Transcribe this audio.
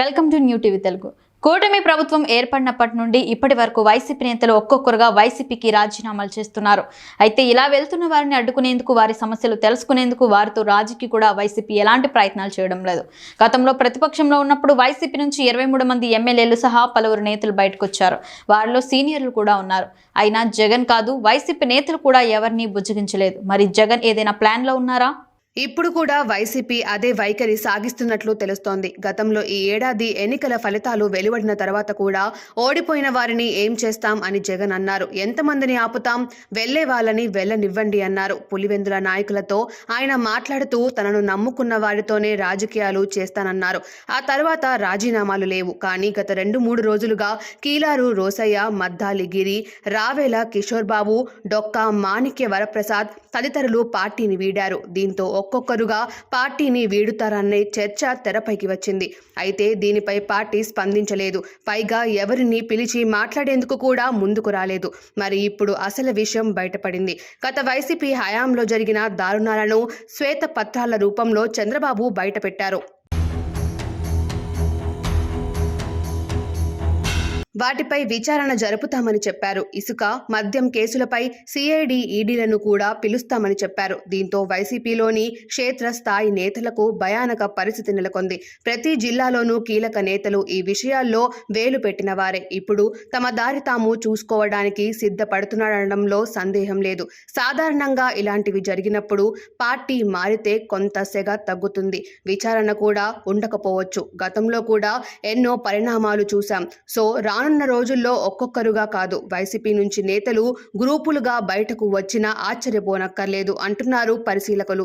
Welcome to new TV Telugu. కూటమి ప్రభుత్వం ఏర్పడినప్పటి నుండి ఇప్పటి వరకు వైసీపీ నేతలు ఒక్కొక్కరుగా వైసీపీకి రాజీనామాలు చేస్తున్నారు. అయితే ఇలా వెళ్తున్న వారిని అడ్డుకునేందుకు వారి సమస్యలు తెలుసుకునేందుకు వారితో రాజుకి కూడా వైసీపీ ఎలాంటి ప్రయత్నాలు చేయడం లేదు. గతంలో ప్రతిపక్షంలో ఉన్నప్పుడు వైసీపీ నుంచి ఇరవై మూడు మంది ఎమ్మెల్యేలు సహా పలువురు నేతలు బయటకొచ్చారు. వారిలో సీనియర్లు కూడా ఉన్నారు. అయినా జగన్ కాదు వైసీపీ నేతలు కూడా ఎవరిని బుజ్జగించలేదు. మరి జగన్ ఏదైనా ప్లాన్లో ఉన్నారా? ఇప్పుడు కూడా వైసీపీ అదే వైఖరి సాగిస్తున్నట్లు తెలుస్తోంది. గతంలో ఈ ఏడాది ఎన్నికల ఫలితాలు వెలువడిన తర్వాత కూడా ఓడిపోయిన వారిని ఏం చేస్తాం అని జగన్ అన్నారు. ఎంతమందిని ఆపుతాం? వెళ్ళే వాళ్ళని వెళ్ళనివ్వండి అన్నారు. పులివెందుల నాయకులతో ఆయన మాట్లాడుతూ తనను నమ్ముకున్న వారితోనే రాజకీయాలు చేస్తానన్నారు. ఆ తర్వాత రాజీనామాలు లేవు. కానీ గత రెండు మూడు రోజులుగా కీలారు రోసయ్య మద్దాలి గిరి రావేల కిషోర్ బాబు డొక్కా మాణిక్య వరప్రసాద్ తదితరులు పార్టీని వీడారు. దీంతో ఒక్కొక్కరుగా పార్టీని వీడుతారనే చర్చ తెరపైకి వచ్చింది. అయితే దీనిపై పార్టీ స్పందించలేదు. పైగా ఎవరిని పిలిచి మాట్లాడేందుకు కూడా ముందుకు రాలేదు. మరి ఇప్పుడు అసలు విషయం బయటపడింది. గత వైసీపీ హయాంలో జరిగిన దారుణాలను శ్వేత పత్రాల రూపంలో చంద్రబాబు బయటపెట్టారు. వాటిపై విచారణ జరుపుతామని చెప్పారు. ఇసుక మద్యం కేసులపై సిఐడి ఈడీలను కూడా పిలుస్తామని చెప్పారు. దీంతో వైసీపీలోని క్షేత్రస్థాయి నేతలకు భయానక పరిస్థితి నెలకొంది. ప్రతి జిల్లాలోనూ కీలక నేతలు ఈ విషయాల్లో వేలు పెట్టిన వారే. ఇప్పుడు తమ దారి తాము చూసుకోవడానికి సిద్ధపడుతున్నాడనడంలో సందేహం లేదు. సాధారణంగా ఇలాంటివి జరిగినప్పుడు పార్టీ మారితే కొంత సెగ తగ్గుతుంది. విచారణ కూడా ఉండకపోవచ్చు. గతంలో కూడా ఎన్నో పరిణామాలు చూశాం. సో రానున్న రోజుల్లో ఒక్కొక్కరుగా కాదు. వైసీపీ నుంచి నేతలు గ్రూపులుగా బయటకు వచ్చినా ఆశ్చర్యపోనక్కర్లేదు అంటున్నారు పరిశీలకులు.